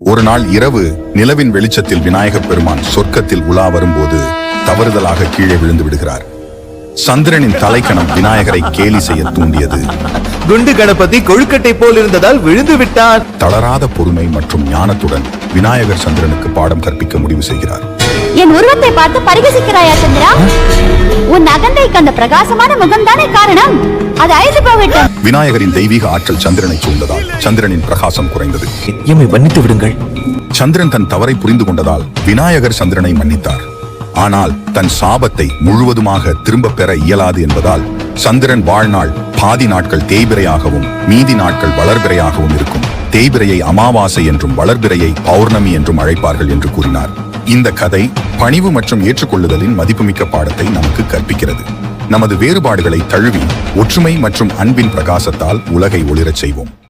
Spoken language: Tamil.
ஒரு நாள் இரவு நிலவின் வெளிச்சத்தில் விநாயகப் பெருமான் சொர்க்கத்தில் உலா வரும்போது தவறுதலாக கீழே விழுந்து விடுகிறார். சந்திரனின் தலைக்கணம் விநாயகரை கேலி செய்ய தூண்டியது. குண்டு கணபதி கொழுக்கட்டை போல் இருந்ததால் விழுந்து விட்டான் தளராத பொறுமை மற்றும் ஞானத்துடன் விநாயகர் சந்திரனுக்கு பாடம் கற்பிக்க முடிவு செய்கிறார். என் உருவத்தை பார்த்து பரிகசிக்கிறாயா சந்திரா? அகந்தைக்கு அந்த பிரகாசமான முகம்தானே காரணம்? அது அழிந்து போகட்டும். விநாயகரின் தெய்வீக ஆற்றல் சந்திரனை சூழ்ந்ததால் சந்திரனின் பிரகாசம் குறைந்தது. எம்மை மன்னித்து விடுங்கள். சந்திரன் தன் தவறை புரிந்து கொண்டதால் விநாயகர் சந்திரனை மன்னித்தார். ஆனால் தன் சாபத்தை முழுவதுமாக திரும்பப் பெற இயலாது என்பதால் சந்திரன் வாழ்நாள் பாதி நாட்கள் தேய்பிரையாகவும் மீதி நாட்கள் வளர்பிறையாகவும் இருக்கும். தேய்பிரையை அமாவாசை என்றும் வளர்பிறையை பௌர்ணமி என்றும் அழைப்பார்கள் என்று கூறினார். இந்த கதை பணிவு மற்றும் ஏற்றுக்கொள்ளுதலின் மதிப்புமிக்க பாடத்தை நமக்கு கற்பிக்கிறது. நமது வேறுபாடுகளை தழுவி ஒற்றுமை மற்றும் அன்பின் பிரகாசத்தால் உலகை ஒளிரச் செய்வோம்.